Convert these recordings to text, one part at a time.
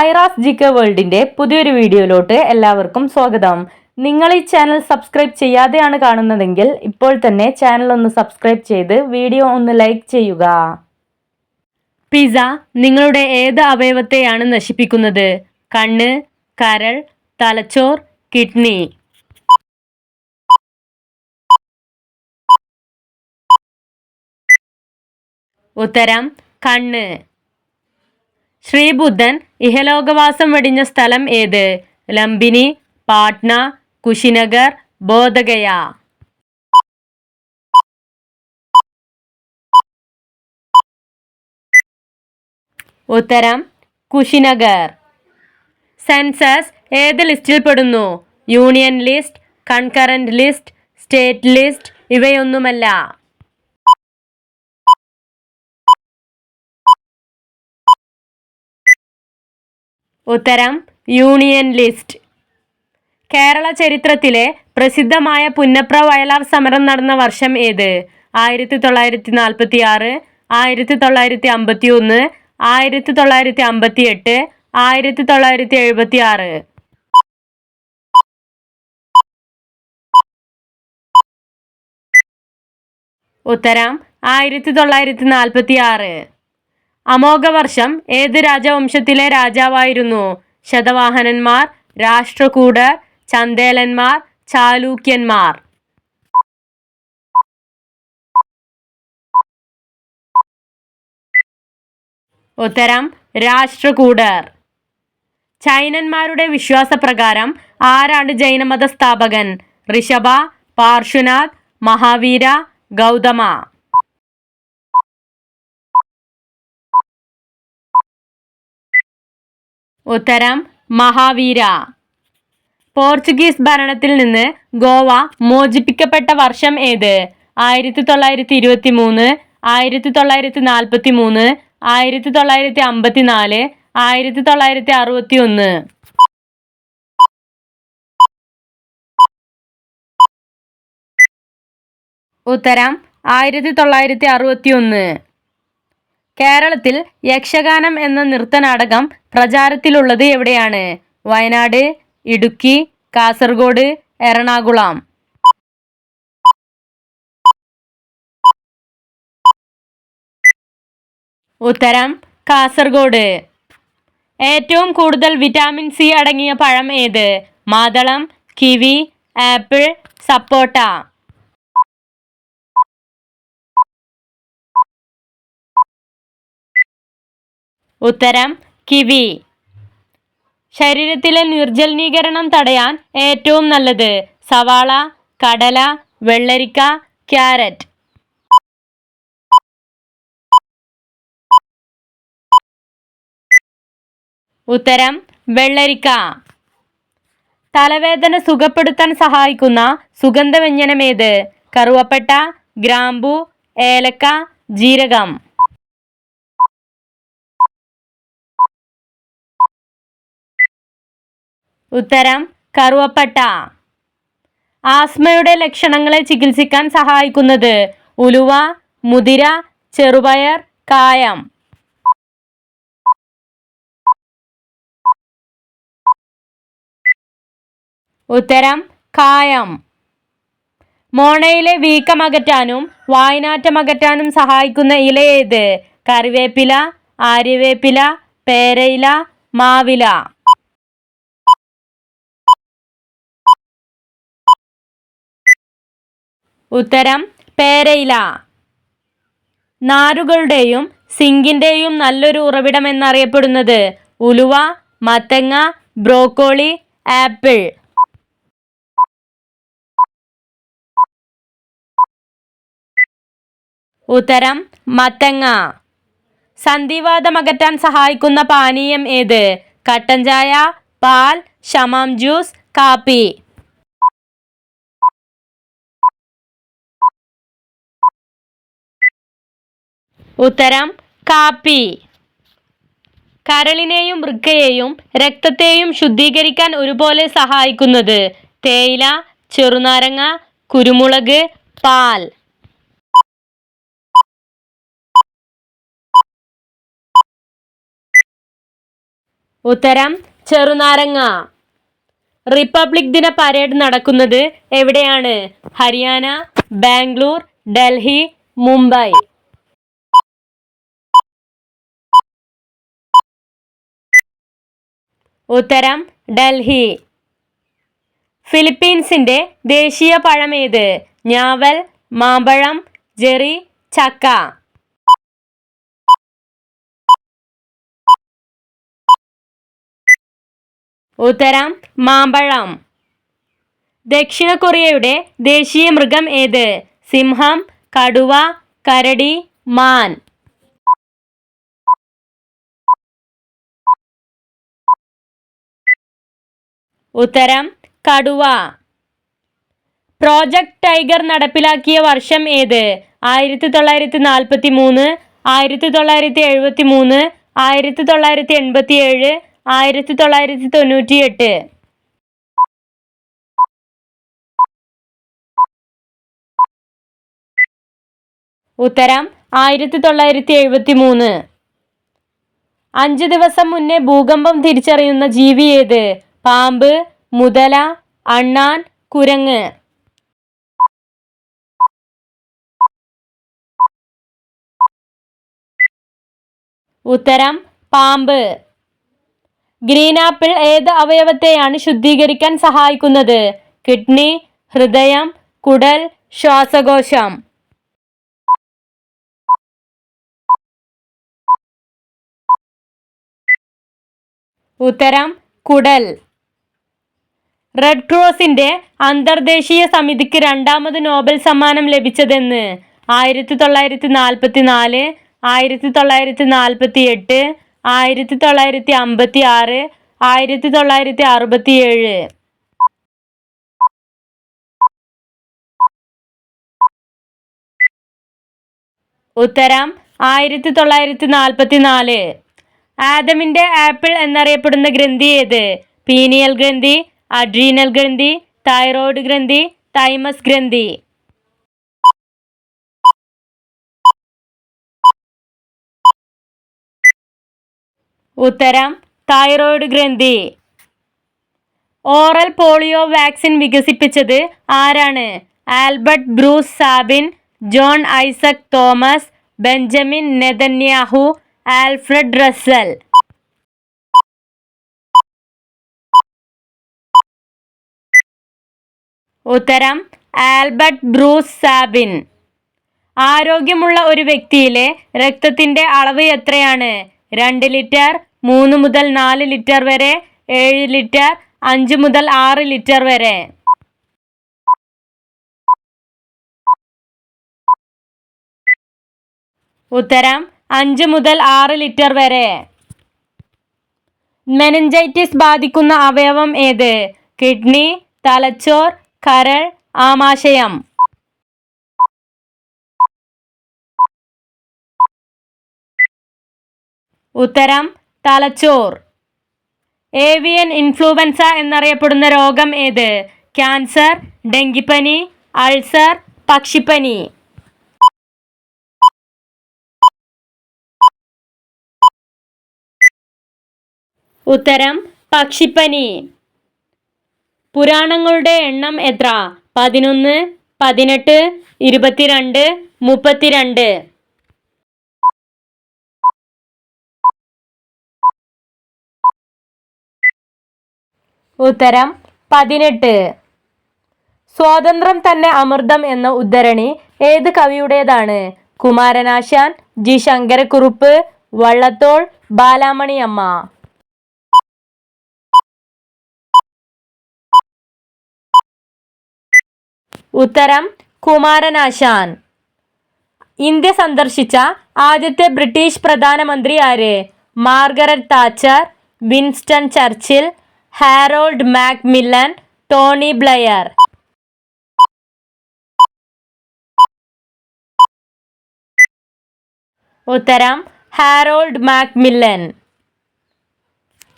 ഐറാസ് ജിക്ക വേൾഡിന്റെ പുതിയൊരു വീഡിയോയിലോട്ട് എല്ലാവർക്കും സ്വാഗതം. നിങ്ങൾ ഈ ചാനൽ സബ്സ്ക്രൈബ് ചെയ്യാതെയാണ് കാണുന്നതെങ്കിൽ ഇപ്പോൾ തന്നെ ചാനൽ ഒന്ന് സബ്സ്ക്രൈബ് ചെയ്ത് വീഡിയോ ഒന്ന് ലൈക്ക് ചെയ്യുക. പിസ നിങ്ങളുടെ ഏത് അവയവത്തെയാണ് നശിപ്പിക്കുന്നത്? കണ്ണ് കരൾ തലച്ചോർ കിഡ്നി. ഉത്തരം കണ്ണ്. ശ്രീബുദ്ധൻ ഇഹലോകവാസം വെടിഞ്ഞ സ്ഥലം ഏത്? ലംബിനി പാട്ന കുശിനഗർ ബോധഗയ. ഉത്തരം കുശിനഗർ. സെൻസസ് ഏത് ലിസ്റ്റിൽ പെടുന്നു? Union list concurrent list state list ഇവയൊന്നുമല്ല. ഉത്തരം യൂണിയൻ ലിസ്റ്റ്. കേരള ചരിത്രത്തിലെ പ്രസിദ്ധമായ പുന്നപ്ര വയലാർ സമരം നടന്ന വർഷം ഏത്? ആയിരത്തി തൊള്ളായിരത്തി നാൽപ്പത്തി ആറ് ആയിരത്തി തൊള്ളായിരത്തി അമ്പത്തി ഒന്ന് ആയിരത്തി തൊള്ളായിരത്തി അമ്പത്തി എട്ട് ആയിരത്തി തൊള്ളായിരത്തി എഴുപത്തി ആറ് ഉത്തരം ആയിരത്തി തൊള്ളായിരത്തി നാൽപ്പത്തി ആറ് അമോഘവർഷം ഏത് രാജവംശത്തിലെ രാജാവായിരുന്നു? ശതവാഹനന്മാർ രാഷ്ട്രകൂടർ ചന്ദേലന്മാർ ചാലൂക്യന്മാർ. ഉത്തരം രാഷ്ട്രകൂടർ. ചൈനന്മാരുടെ വിശ്വാസപ്രകാരം ആരാണ് ജൈനമത സ്ഥാപകൻ ഋഷഭ പാർശ്വനാഥ് മഹാവീര ഗൗതമ. ഉത്തരം മഹാവീര. പോർച്ചുഗീസ് ഭരണത്തിൽ നിന്ന് ഗോവ മോചിപ്പിക്കപ്പെട്ട വർഷം ഏത്? ആയിരത്തി തൊള്ളായിരത്തി ഇരുപത്തി മൂന്ന് ആയിരത്തി തൊള്ളായിരത്തി നാൽപ്പത്തി മൂന്ന് ആയിരത്തി തൊള്ളായിരത്തി അമ്പത്തി നാല് ആയിരത്തി തൊള്ളായിരത്തി അറുപത്തി ഒന്ന് ഉത്തരം ആയിരത്തി തൊള്ളായിരത്തി അറുപത്തി ഒന്ന് കേരളത്തിൽ യക്ഷഗാനം എന്ന നൃത്തനാടകം പ്രചാരത്തിലുള്ളത് എവിടെയാണ്? വയനാട് ഇടുക്കി കാസർഗോഡ് എറണാകുളം. ഉത്തരം കാസർഗോഡ്. ഏറ്റവും കൂടുതൽ വിറ്റാമിൻ സി അടങ്ങിയ പഴം ഏത്? മാതളം കിവി ആപ്പിൾ സപ്പോട്ട. ഉത്തരം കിവി. ശരീരത്തിലെ നിർജലീകരണം തടയാൻ ഏറ്റവും നല്ലത് സവാള കടല വെള്ളരിക്ക ക്യാരറ്റ്. ഉത്തരം വെള്ളരിക്ക. തലവേദന സുഖപ്പെടുത്താൻ സഹായിക്കുന്ന സുഗന്ധവ്യഞ്ജനമേത്? കറുവപ്പട്ട ഗ്രാമ്പു ഏലക്ക ജീരകം. ഉത്തരം കറുവപ്പട്ട. ആസ്മയുടെ ലക്ഷണങ്ങളെ ചികിത്സിക്കാൻ സഹായിക്കുന്നത് ഉലുവ മുതിര ചെറുപയർ കായം. ഉത്തരം കായം. മോണയിലെ വീക്കം അകറ്റാനും വായനാറ്റം അകറ്റാനും സഹായിക്കുന്ന ഇല ഏത്? കറിവേപ്പില ആര്യവേപ്പില പേരയില മാവില. ഉത്തരം പേരയില. നാരുകളുടെയും സിങ്കിന്റെയും നല്ലൊരു ഉറവിടം എന്നറിയപ്പെടുന്നത് ഉലുവ മത്തങ്ങ ബ്രോക്കോളി ആപ്പിൾ. ഉത്തരം മത്തങ്ങ. സന്ധിവാദം അകറ്റാൻ സഹായിക്കുന്ന പാനീയം ഏത്? കട്ടൻ ചായ പാൽ ഷമാം ജ്യൂസ് കാപ്പി. ഉത്തരം കാപ്പി. കരളിനെയും വൃക്കയെയും രക്തത്തെയും ശുദ്ധീകരിക്കാൻ ഒരുപോലെ സഹായിക്കുന്നത് തേയില ചെറുനാരങ്ങ കുരുമുളക് പാൽ. ഉത്തരം ചെറുനാരങ്ങ. റിപ്പബ്ലിക് ദിന പരേഡ് നടക്കുന്നത് എവിടെയാണ്? ഹരിയാന ബാംഗ്ലൂർ ഡൽഹി മുംബൈ. ഉത്തരം ഡൽഹി. ഫിലിപ്പീൻസിന്റെ ദേശീയ പഴമേത്? ഞാവൽ മാമ്പഴം ജെറി ചക്ക. ഉത്തരം മാമ്പഴം. ദക്ഷിണ കൊറിയയുടെ ദേശീയ മൃഗം ഏത്? സിംഹം കടുവ കരടി മാൻ. ഉത്തരം കടുവ. പ്രോജക്ട് ടൈഗർ നടപ്പിലാക്കിയ വർഷം ഏത്? ആയിരത്തി തൊള്ളായിരത്തി നാൽപ്പത്തി മൂന്ന് ആയിരത്തി തൊള്ളായിരത്തി എഴുപത്തി മൂന്ന് ആയിരത്തി തൊള്ളായിരത്തി എൺപത്തി ഏഴ് ആയിരത്തി തൊള്ളായിരത്തി തൊണ്ണൂറ്റി എട്ട് ഉത്തരം ആയിരത്തി തൊള്ളായിരത്തി എഴുപത്തി മൂന്ന് അഞ്ച് ദിവസം മുന്നേ ഭൂകമ്പം തിരിച്ചറിയുന്ന ജീവി ഏത്? പാമ്പ് മുതല അണ്ണാൻ കുരങ്ങ്. ഉത്തരം പാമ്പ്. ഗ്രീൻ ആപ്പിൾ ഏത് അവയവത്തെയാണ് ശുദ്ധീകരിക്കാൻ സഹായിക്കുന്നത്? കിഡ്നി ഹൃദയം കുടൽ ശ്വാസകോശം. ഉത്തരം കുടൽ. റെഡ് ക്രോസിന്റെ അന്തർദേശീയ സമിതിക്ക് രണ്ടാമത് നോബൽ സമ്മാനം ലഭിച്ചതെന്ന്. ആയിരത്തി തൊള്ളായിരത്തി നാൽപ്പത്തി നാല് ആയിരത്തി തൊള്ളായിരത്തി നാൽപ്പത്തി എട്ട് ആയിരത്തി തൊള്ളായിരത്തി അമ്പത്തി ആറ് ആയിരത്തി തൊള്ളായിരത്തി അറുപത്തി ഏഴ് ഉത്തരം ആയിരത്തി തൊള്ളായിരത്തി നാൽപ്പത്തി നാല് ആദമിന്റെ ആപ്പിൾ എന്നറിയപ്പെടുന്ന ഗ്രന്ഥി ഏത്? പീനിയൽ ഗ്രന്ഥി അഡ്രീനൽ ഗ്രന്ഥി തൈറോയ്ഡ് ഗ്രന്ഥി തൈമസ് ഗ്രന്ഥി. ഉത്തരം തൈറോയ്ഡ് ഗ്രന്ഥി. ഓറൽ പോളിയോ വാക്സിൻ വികസിപ്പിച്ചത് ആരാണ്? Albert Bruce Sabin John Isaac Thomas Benjamin Netanyahu Alfred Russel ഉത്തരം ആൽബർട്ട് ബ്രൂസ് സാബിൻ. ആരോഗ്യമുള്ള ഒരു വ്യക്തിയിലെ രക്തത്തിന്റെ അളവ് എത്രയാണ്? രണ്ട് ലിറ്റർ മൂന്ന് മുതൽ നാല് ലിറ്റർ വരെ ഏഴ് ലിറ്റർ അഞ്ച് മുതൽ ആറ് ലിറ്റർ വരെ. ഉത്തരം അഞ്ച് മുതൽ ആറ് ലിറ്റർ വരെ. മെനഞ്ചൈറ്റിസ് ബാധിക്കുന്ന അവയവം ഏത്? കിഡ്നി തലച്ചോർ കരൾ ആമാശയം. ഉത്തരം തലച്ചോർ. ഏവിയൻ ഇൻഫ്ലുവൻസ എന്നറിയപ്പെടുന്ന രോഗം ഏത്? ക്യാൻസർ ഡെങ്കിപ്പനി അൾസർ പക്ഷിപ്പനി. ഉത്തരം പക്ഷിപ്പനി. പുരാണങ്ങളുടെ എണ്ണം എത്ര? പതിനൊന്ന് പതിനെട്ട് ഇരുപത്തിരണ്ട് മുപ്പത്തിരണ്ട്. ഉത്തരം പതിനെട്ട്. സ്വാതന്ത്ര്യം തന്നെ അമൃതം എന്ന ഉദ്ധരണി ഏത് കവിയുടേതാണ്? കുമാരനാശാൻ ജി. ശങ്കരക്കുറുപ്പ് വള്ളത്തോൾ ബാലാമണിയമ്മ. ഉത്തരം കുമാരനാശാൻ. ഇന്ത്യ സന്ദർശിച്ച ആദ്യത്തെ ബ്രിട്ടീഷ് പ്രധാനമന്ത്രി ആര്? Margaret Thatcher Winston Churchill Harold Macmillan Tony Blair. ഉത്തരം ഹാരോൾഡ് മാക്മില്ലൻ.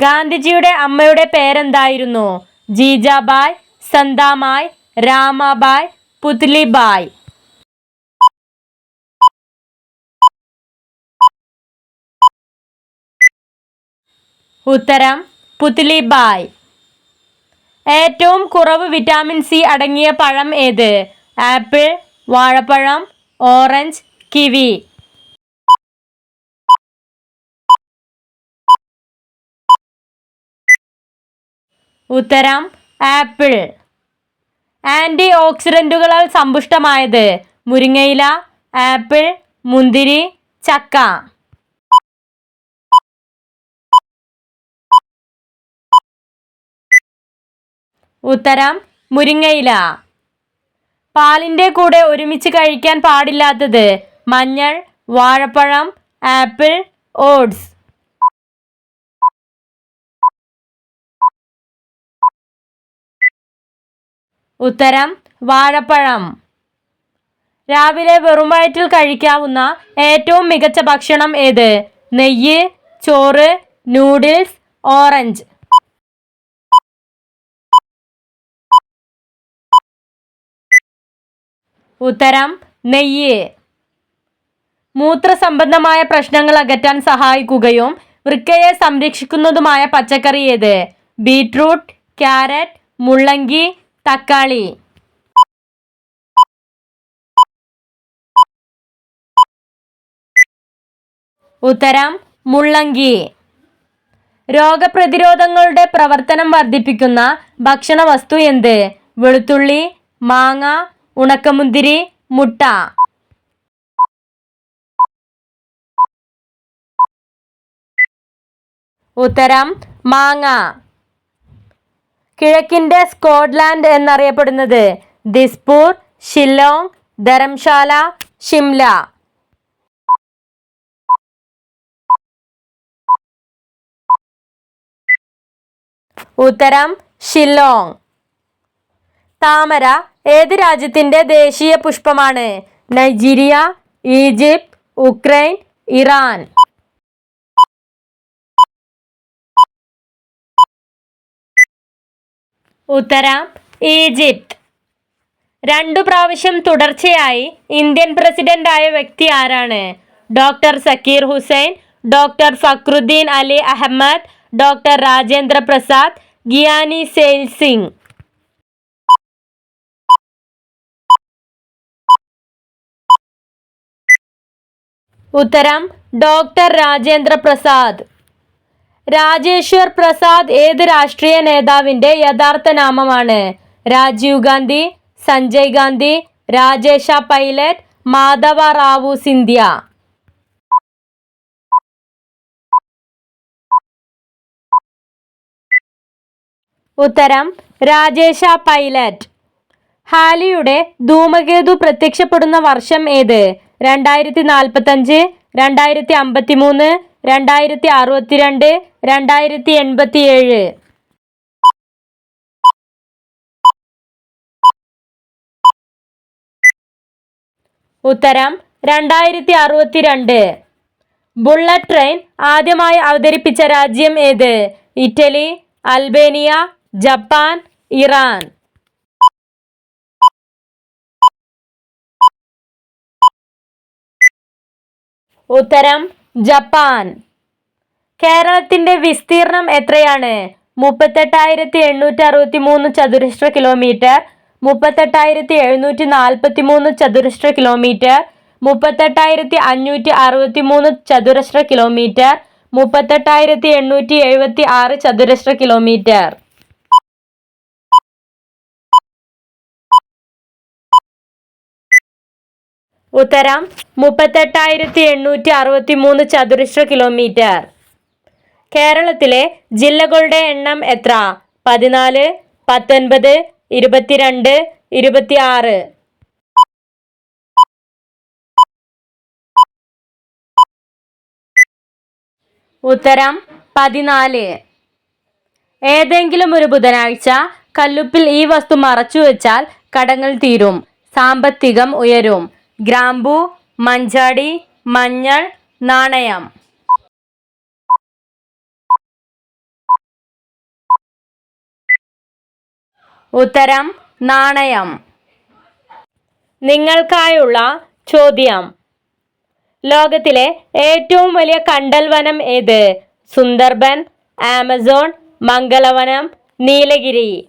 ഗാന്ധിജിയുടെ അമ്മയുടെ പേരെന്തായിരുന്നു? ജീജാബായ് സന്താമായ് രാമാബായ് പുത്ലിബായ് ഉത്തരം പുത്ലിബായ് ഏറ്റവും കുറവ് വിറ്റാമിൻ സി അടങ്ങിയ പഴം ഏത്? ആപ്പിൾ വാഴപ്പഴം ഓറഞ്ച് കിവി. ഉത്തരം ആപ്പിൾ. ആന്റി ഓക്സിഡന്റുകളാൽ സമ്പുഷ്ടമായത്. മുരിങ്ങയില ആപ്പിൾ മുന്തിരി ചക്ക. ഉത്തരം മുരിങ്ങയില. പാലിന്റെ കൂടെ ഒരുമിച്ച് കഴിക്കാൻ പാടില്ലാത്തത് മഞ്ഞൾ വാഴപ്പഴം ആപ്പിൾ ഓട്സ്. ഉത്തരം വാഴപ്പഴം. രാവിലെ വെറും വയറ്റിൽ കഴിക്കാവുന്ന ഏറ്റവും മികച്ച ഭക്ഷണം ഏത്? നെയ്യ് ചോറ് നൂഡിൽസ് ഓറഞ്ച്. ഉത്തരം നെയ്യ്. മൂത്രസംബന്ധമായ പ്രശ്നങ്ങൾ അകറ്റാൻ സഹായിക്കുകയും വൃക്കയെ സംരക്ഷിക്കുന്നതുമായ പച്ചക്കറി ഏത്? ബീട്രൂട്ട് ക്യാരറ്റ് മുള്ളങ്കി തക്കാളി. ഉത്തരം മുള്ളങ്കി. രോഗപ്രതിരോധങ്ങളുടെ പ്രവർത്തനം വർദ്ധിപ്പിക്കുന്ന ഭക്ഷണ വസ്തു എന്ത്? വെളുത്തുള്ളി മാങ്ങ ഉണക്കമുന്തിരി മുട്ട. ഉത്തരം മാങ്ങ. കിഴക്കിന്റെ സ്കോട്ട്ലാൻഡ് എന്നറിയപ്പെടുന്നത് ദിസ്പൂർ ഷില്ലോങ് ധരംശാല ഷിംല. ഉത്തരം ഷില്ലോങ്. താമര ഏത് രാജ്യത്തിന്റെ ദേശീയ പുഷ്പമാണ്? Nigeria Egypt Ukraine Iran. ഉത്തരം ഈജിപ്ത് രണ്ടു പ്രാവശ്യം തുടർച്ചയായി ഇന്ത്യൻ പ്രസിഡന്റായ വ്യക്തി ആരാണ് doctor Zakir Hussain doctor Fakhruddin Ali Ahmed doctor Rajendra Prasad Giani Zail Singh ഉത്തരം ഡോക്ടർ രാജേന്ദ്ര പ്രസാദ് രാജേശ്വർ പ്രസാദ് ഏത് രാഷ്ട്രീയ നേതാവിന്റെ യഥാർത്ഥ നാമമാണ്? രാജീവ് ഗാന്ധി സഞ്ജയ് ഗാന്ധി രാജേഷ പൈലറ്റ് മാധവ റാവു സിന്ധ്യ. ഉത്തരം രാജേഷ പൈലറ്റ്. ഹാലിയുടെ ധൂമകേതു പ്രത്യക്ഷപ്പെടുന്ന വർഷം ഏത്? രണ്ടായിരത്തി നാൽപ്പത്തഞ്ച് രണ്ടായിരത്തി അമ്പത്തി മൂന്ന് രണ്ടായിരത്തി അറുപത്തിരണ്ട് രണ്ടായിരത്തി എൺപത്തി ഏഴ് ഉത്തരം രണ്ടായിരത്തി അറുപത്തിരണ്ട് ബുള്ളറ്റ് ട്രെയിൻ ആദ്യമായി അവതരിപ്പിച്ച രാജ്യം ഏത്? Italy Albania Japan Iran. ഉത്തരം ജപ്പാൻ. കേരളത്തിന്റെ വിസ്തീർണം എത്രയാണ്? മുപ്പത്തെട്ടായിരത്തി എണ്ണൂറ്റി അറുപത്തി മൂന്ന് ചതുരശ്ര കിലോമീറ്റർ മുപ്പത്തെട്ടായിരത്തി എഴുന്നൂറ്റി നാൽപ്പത്തി മൂന്ന് ചതുരശ്ര കിലോമീറ്റർ മുപ്പത്തെട്ടായിരത്തി അഞ്ഞൂറ്റി അറുപത്തി മൂന്ന് ചതുരശ്ര കിലോമീറ്റർ മുപ്പത്തെട്ടായിരത്തി എണ്ണൂറ്റി എഴുപത്തി ആറ് ചതുരശ്ര കിലോമീറ്റർ. ഉത്തരം മുപ്പത്തെട്ടായിരത്തി എണ്ണൂറ്റി അറുപത്തി മൂന്ന് ചതുരശ്ര കിലോമീറ്റർ. കേരളത്തിലെ ജില്ലകളുടെ എണ്ണം എത്ര? പതിനാല് പത്തൊൻപത് ഇരുപത്തിരണ്ട് ഇരുപത്തിയാറ്. ഉത്തരം പതിനാല്. ഏതെങ്കിലും ഒരു ബുധനാഴ്ച കല്ലുപ്പിൽ ഈ വസ്തു മറച്ചു വെച്ചാൽ കടങ്ങൾ തീരും സാമ്പത്തികം ഉയരും. ഗ്രാമ്പു മഞ്ചാടി മഞ്ഞൾ നാണയം. ഉത്തരം നാണയം. നിങ്ങൾക്കായുള്ള ചോദ്യം. ലോകത്തിലെ ഏറ്റവും വലിയ കണ്ടൽവനം ഏത്? സുന്ദർബൻ ആമസോൺ മംഗളവനം നീലഗിരി.